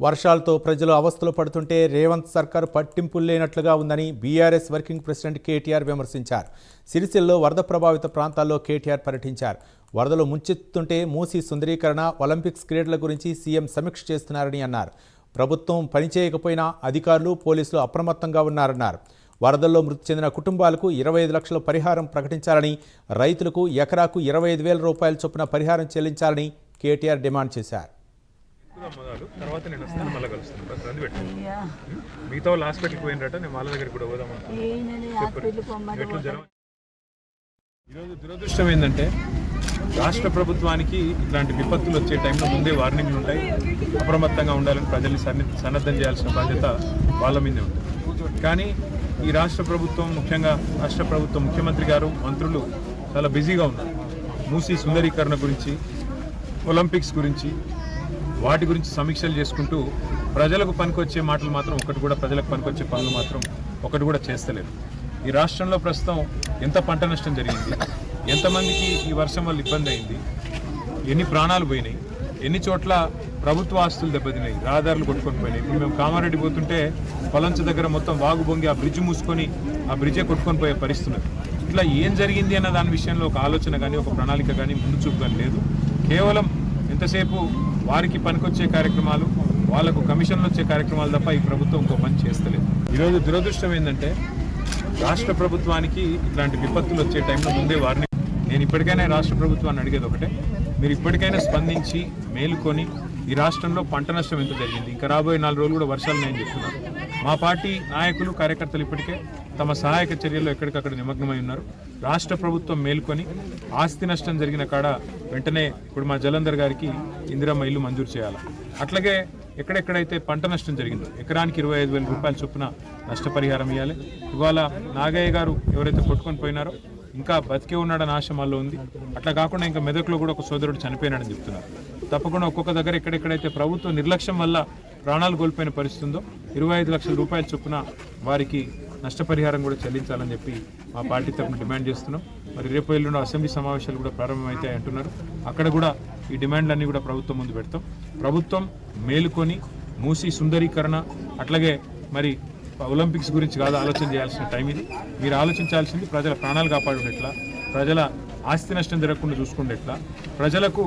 వర్షాలతో ప్రజలు అవస్థలు పడుతుంటే రేవంత్ సర్కార్ పట్టింపులు లేనట్లుగా ఉందని బీఆర్ఎస్ వర్కింగ్ ప్రెసిడెంట్ కేటీఆర్ విమర్శించారు. సిరిసిల్లో వరద ప్రభావిత ప్రాంతాల్లో కేటీఆర్ పర్యటించారు. వరదలు ముంచెత్తుంటే మూసి సుందరీకరణ ఒలింపిక్స్ క్రీడల గురించి సీఎం సమీక్ష చేస్తున్నారని అన్నారు. ప్రభుత్వం పనిచేయకపోయినా అధికారులు పోలీసులు అప్రమత్తంగా ఉన్నారన్నారు. వరదల్లో మృతి చెందిన కుటుంబాలకు ఇరవై ఐదు లక్షల పరిహారం ప్రకటించాలని రైతులకు ఎకరాకు ఇరవై ఐదు వేల రూపాయల చొప్పున పరిహారం చెల్లించాలని కేటీఆర్ డిమాండ్ చేశారు. తర్వాత నేను వస్తాను మళ్ళీ కలుస్తాను. బస్ రంది పెట్టు. మిగతా వాళ్ళు హాస్పిటల్కి నేను వాళ్ళ దగ్గరికి కూడా పోదాం ఈరోజు దురదృష్టం ఏంటంటే రాష్ట్ర ప్రభుత్వానికి ఇట్లాంటి విపత్తులు వచ్చే టైంలో ముందే వార్నింగ్లు ఉంటాయి. అప్రమత్తంగా ఉండాలని ప్రజల్ని సన్ని సన్నద్ధం చేయాల్సిన బాధ్యత వాళ్ళ మీదే ఉంటుంది. కానీ ఈ రాష్ట్ర ప్రభుత్వం ముఖ్యంగా రాష్ట్ర ప్రభుత్వం ముఖ్యమంత్రి గారు మంత్రులు చాలా బిజీగా ఉన్నారు. మూసీ సుందరీకరణ గురించి ఒలింపిక్స్ గురించి వాటి గురించి సమీక్షలు చేసుకుంటూ ప్రజలకు పనికొచ్చే మాటలు మాత్రం ఒకటి కూడా ప్రజలకు పనికొచ్చే పనులు మాత్రం ఒకటి కూడా చేస్తలేదు. ఈ రాష్ట్రంలో ప్రస్తుతం ఎంత పంట నష్టం జరిగింది ఎంతమందికి ఈ వర్షం వల్ల ఇబ్బంది అయింది ఎన్ని ప్రాణాలు పోయినాయి ఎన్ని చోట్ల ప్రభుత్వ ఆస్తులు దెబ్బతిన్నాయి రహదారులు కొట్టుకొని పోయినాయి. ఇప్పుడు మేము కామారెడ్డి పోతుంటే పొలంచ దగ్గర మొత్తం వాగు బొంగి ఆ బ్రిడ్జ్ మూసుకొని ఆ బ్రిడ్జే కొట్టుకొని పోయే పరిస్థితులు ఇట్లా ఏం జరిగింది అన్న దాని విషయంలో ఒక ఆలోచన కానీ ఒక ప్రణాళిక కానీ ముందు చూపు కానీ లేదు. కేవలం ఎంతసేపు వారికి పనికొచ్చే కార్యక్రమాలు వాళ్ళకు కమిషన్లు వచ్చే కార్యక్రమాలు తప్ప ఈ ప్రభుత్వం ఇంకో పని చేస్తలేదు. ఈరోజు దురదృష్టం ఏంటంటే రాష్ట్ర ప్రభుత్వానికి ఇట్లాంటి విపత్తులు వచ్చే టైంలో ముందే వారిని నేను ఇప్పటికైనా రాష్ట్ర ప్రభుత్వాన్ని అడిగేది ఒకటే మీరు ఇప్పటికైనా స్పందించి మేలుకొని ఈ రాష్ట్రంలో పంట నష్టం ఎంత జరిగింది? ఇంకా రాబోయే నాలుగు రోజులు కూడా వర్షాలు నేను చెప్తున్నాను మా పార్టీ నాయకులు కార్యకర్తలు ఇప్పటికే తమ సహాయక చర్యల్లో ఎక్కడికక్కడ నిమగ్నమై ఉన్నారు. రాష్ట్ర ప్రభుత్వం మేల్కొని ఆస్తి నష్టం జరిగిన కాడ వెంటనే ఇప్పుడు మా జలంధర్ గారికి ఇందిరమ్మ ఇల్లు మంజూరు చేయాలి? అట్లాగే ఎక్కడెక్కడైతే పంట నష్టం జరిగిందో ఎకరానికి ఇరవై ఐదు వేల రూపాయల చొప్పున నష్టపరిహారం ఇవ్వాలి ఇవాళ నాగయ్య గారు ఎవరైతే కొట్టుకొని పోయినారో ఇంకా బతికే ఉన్నాడని ఆశ మాలో ఉంది. అట్లా కాకుండా ఇంకా మెదక్లో కూడా ఒక సోదరుడు చనిపోయినాడని చెప్తున్నారు. తప్పకుండా ఒక్కొక్క దగ్గర ఎక్కడెక్కడైతే ప్రభుత్వం నిర్లక్ష్యం వల్ల ప్రాణాలు కోల్పోయిన పరిస్థితుందో ఇరవై ఐదు లక్షల రూపాయల చొప్పున వారికి నష్టపరిహారం కూడా చెల్లించాలని చెప్పి మా పార్టీ తరఫున డిమాండ్ చేస్తున్నాం. మరి రేపు ఎల్లుండి అసెంబ్లీ సమావేశాలు కూడా ప్రారంభమవుతాయి అంటున్నారు. అక్కడ కూడా ఈ డిమాండ్లన్నీ కూడా ప్రభుత్వం ముందు పెడతాం. ప్రభుత్వం మేలుకొని మూసి సుందరీకరణ అట్లాగే మరి ఒలింపిక్స్ గురించి కాదు ఆలోచన చేయాల్సిన టైం ఇది. మీరు ఆలోచించాల్సింది ప్రజల ప్రాణాలు కాపాడుకునేట్లా ప్రజల ఆస్తి నష్టం జరగకుండా చూసుకునేట్లా ప్రజలకు